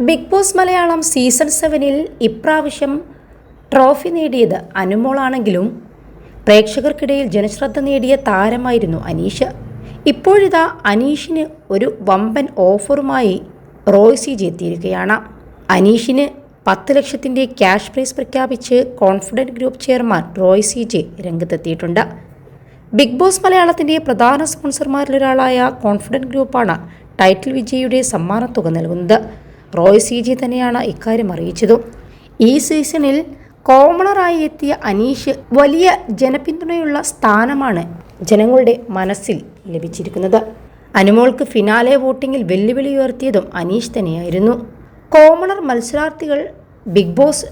Big boss Malayalam season സെവനിൽ ഇപ്രാവശ്യം trophy നേടിയത് അനുമോളാണെങ്കിലും പ്രേക്ഷകർക്കിടയിൽ ജനശ്രദ്ധ നേടിയ താരമായിരുന്നു അനീഷ്. ഇപ്പോഴിതാ അനീഷിന് ഒരു വമ്പൻ ഓഫറുമായി റോയ് സി ജി എത്തിയിരിക്കുകയാണ്. അനീഷിന് പത്ത് ലക്ഷത്തിന്റെ ക്യാഷ് പ്രൈസ് പ്രഖ്യാപിച്ച് Confident Group chairman Roy C J രംഗത്തെത്തിയിട്ടുണ്ട്. ബിഗ് ബോസ് മലയാളത്തിന്റെ പ്രധാന സ്പോൺസർമാരിലൊരാളായ കോൺഫിഡന്റ് ഗ്രൂപ്പാണ് ടൈറ്റിൽ വിജയിയുടെ സമ്മാനത്തുക നൽകുന്നത്. റോയ് സി ജി തന്നെയാണ് ഇക്കാര്യം അറിയിച്ചതും. ഈ സീസണിൽ കോമണറായി എത്തിയ അനീഷ് വലിയ ജനപിന്തുണയുള്ള സ്ഥാനമാണ് ജനങ്ങളുടെ മനസ്സിൽ ലഭിച്ചിരിക്കുന്നത്. അനുമോൾക്ക് ഫിനാലെ വോട്ടിങ്ങിൽ വെല്ലുവിളി ഉയർത്തിയതും അനീഷ് തന്നെയായിരുന്നു. കോമണർ മത്സരാർത്ഥികൾ ബിഗ് ബോസ്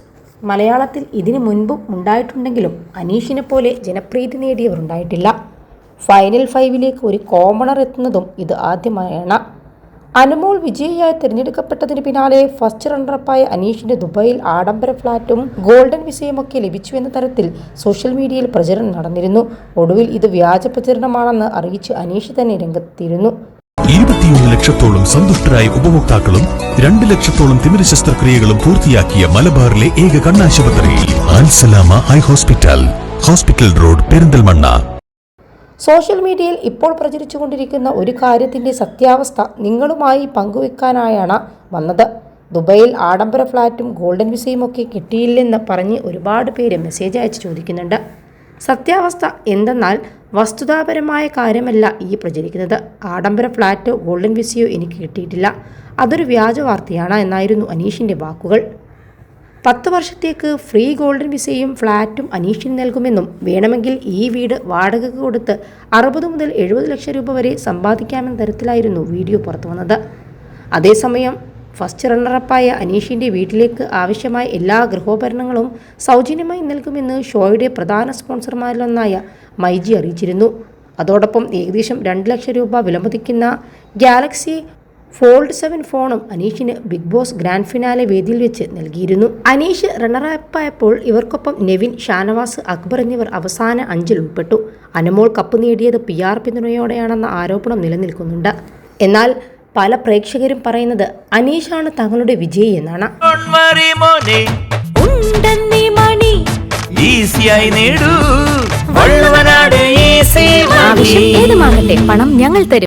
മലയാളത്തിൽ ഇതിനു മുൻപും ഉണ്ടായിട്ടുണ്ടെങ്കിലും അനീഷിനെ പോലെ ജനപ്രീതി നേടിയവർ ഉണ്ടായിട്ടില്ല ഫൈനൽ ഫൈവിലേക്ക് ഒരു കോമണർ എത്തുന്നതും ഇത് ആദ്യമായാണ്. അനുമോൾ വിജയിയായി തിരഞ്ഞെടുക്കപ്പെട്ടതിന് പിന്നാലെ ഫസ്റ്റ് റണ്ണറപ്പായ അനീഷിന്റെ ദുബായിൽ ആഡംബര ഫ്ളാറ്റും ഗോൾഡൻ വിസയുമൊക്കെ ലഭിച്ചു എന്ന തരത്തിൽ സോഷ്യൽ മീഡിയയിൽ പ്രചരണം നടന്നിരുന്നു. ഒടുവിൽ ഇത് വ്യാജ പ്രചരണമാണെന്ന് അറിയിച്ച് അനീഷ് തന്നെ രംഗത്തിരുന്നു ഇരുപത്തിയൊന്ന് ലക്ഷത്തോളം സന്തുഷ്ടരായ ഉപഭോക്താക്കളും രണ്ട് ലക്ഷത്തോളം തിമിര ശസ്ത്രക്രിയകളും പൂർത്തിയാക്കിയ മലബാറിലെ ഏക കണ്ണാശുപത്രി hospital hospital road Perinthalmanna. Social മീഡിയയിൽ ഇപ്പോൾ പ്രചരിച്ചുകൊണ്ടിരിക്കുന്ന ഒരു കാര്യത്തിന്റെ സത്യാവസ്ഥ നിങ്ങളുമായി പങ്കുവെക്കാനായാണ് വന്നത്. ദുബൈയിൽ ആഡംബര ഫ്ലാറ്റും ഗോൾഡൻ വിസയും ഒക്കെ കിട്ടിയില്ലെന്ന് പറഞ്ഞ് ഒരുപാട് പേര് മെസ്സേജ് അയച്ച് ചോദിക്കുന്നുണ്ട്. സത്യാവസ്ഥ എന്തെന്നാൽ വസ്തുതാപരമായ കാര്യമല്ല ഈ പ്രചരിക്കുന്നത്. ആഡംബര ഫ്ലാറ്റോ ഗോൾഡൻ വിസയോ എനിക്ക് കിട്ടിയിട്ടില്ല. അതൊരു വ്യാജ വാർത്തയാണ് എന്നായിരുന്നു അനീഷിന്റെ വാക്കുകൾ. പത്ത് വർഷത്തേക്ക് ഫ്രീ ഗോൾഡൻ വിസയും ഫ്ലാറ്റും അനീഷിന് നൽകുമെന്നും വേണമെങ്കിൽ ഈ വീട് വാടകയ്ക്ക് കൊടുത്ത് അറുപത് മുതൽ എഴുപത് ലക്ഷം രൂപ വരെ സമ്പാദിക്കാമെന്ന തരത്തിലായിരുന്നു വീഡിയോ പുറത്തു വന്നത്. അതേസമയം ഫസ്റ്റ് റണ്ണറപ്പായ അനീഷിന്റെ വീട്ടിലേക്ക് ആവശ്യമായ എല്ലാ ഗൃഹോപകരണങ്ങളും സൗജന്യമായി നൽകുമെന്ന് ഷോയുടെ പ്രധാന സ്പോൺസർമാരിലൊന്നായ മൈജി അറിയിച്ചിരുന്നു. അതോടൊപ്പം ഏകദേശം രണ്ട് ലക്ഷം രൂപ വിലമതിക്കുന്ന ഗാലക്സി ഫോൾഡ് സെവൻ ഫോണും അനീഷിന് ബിഗ് ബോസ് ഗ്രാൻഡ് ഫിനാലെ വേദിയിൽ വെച്ച് നൽകിയിരുന്നു. അനീഷ് റണ്ണറപ്പായപ്പോൾ ഇവർക്കൊപ്പം നെവിൻ ഷാനവാസ് അക്ബർ എന്നിവർ അവസാന അഞ്ചിൽ ഉൾപ്പെട്ടു. അനമോൾ കപ്പ് നേടിയത് പി ആർ പിന്തുണയോടെയാണെന്ന ആരോപണം നിലനിൽക്കുന്നുണ്ട്. എന്നാൽ പല പ്രേക്ഷകരും പറയുന്നത് അനീഷാണ് തങ്ങളുടെ വിജയി എന്നാണ്. പണം ഞങ്ങൾ തരും.